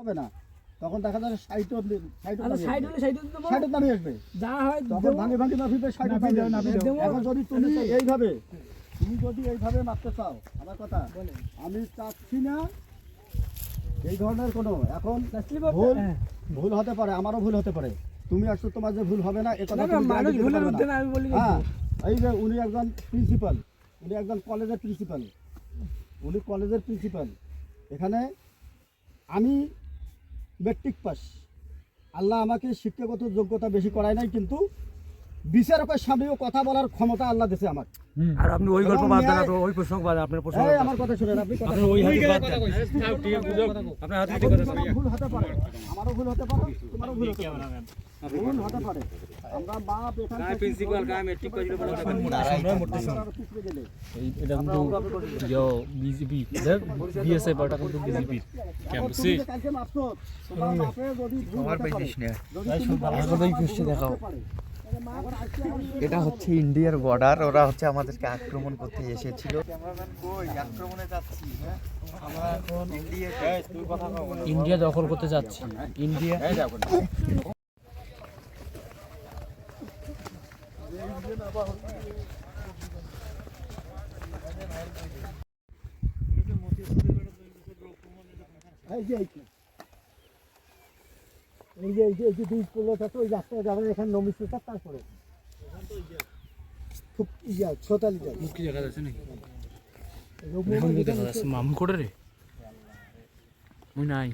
হবে না। তখন দেখা যাবে সাইটও সাইটও আচ্ছা সাইটও নামে আসবে। যা হয় তখন। ভাঙে ভাঙে মাফিতে দাও। এখন যদি তুমি এইভাবে তুমি যদি এইভাবে মারতে চাও আমার কথা। আমি চাচ্ছি না এই ধরনের কোনো। এখন ভুল হ্যাঁ। ভুল হতে পারে আমারও ভুল হতে পারে। তুমি আসছো তোমার যে ভুল হবে না এ কথা হ্যাঁ এই যে উনি একজন প্রিন্সিপাল উনি একজন কলেজের প্রিন্সিপাল। উনি কলেজের প্রিন্সিপাল। এখানে আমি মেট্রিক পাস আল্লাহ আমাকে শিক্ষাগত যোগ্যতা বেশি করায় নাই কিন্তু বিচারকের সামনেও কথা বলার ক্ষমতা আল্লাহ দিয়েছে আমার। আর আপনি ওই গল্প বাদ দেন আপনি ওই প্রসঙ্গ বাদ আপনার প্রসঙ্গ এই আমার কথা শুনেন আপনি কথা ওই হাতে বাদ দেন আপনার হাতে এখন ভুল হতে পারে আমারও ভুল হতে পারে তোমারও ভুল হতে পারে। ভুল হতে পারে। আমরা বাপ এখান থেকে প্রিন্সিপাল কাম মেট্রিক পাস আমরা গেলে। এটা কিন্তু ইয়ে বিজেপি কিন্তু বিজেপি কালকে তোমার বাপে যদি ভুল যদি দেখাও। এটা হচ্ছে ইন্ডিয়ার বর্ডার ওরা হচ্ছে আমাদেরকে আক্রমণ করতে এসেছিল। ইন্ডিয়া দখল করতে যাচ্ছি। ইন্ডিয়া এই যে, এই যে। এই যে বীজ পড়ল ওই রাস্তায় যাবেন এখানে নমিস্টটা তারপরে। খুব ইয়া ছোটালি যায় মুখ দেখা যাচ্ছে নাকি? দেখা যাচ্ছে মামু করে রে মুই নাই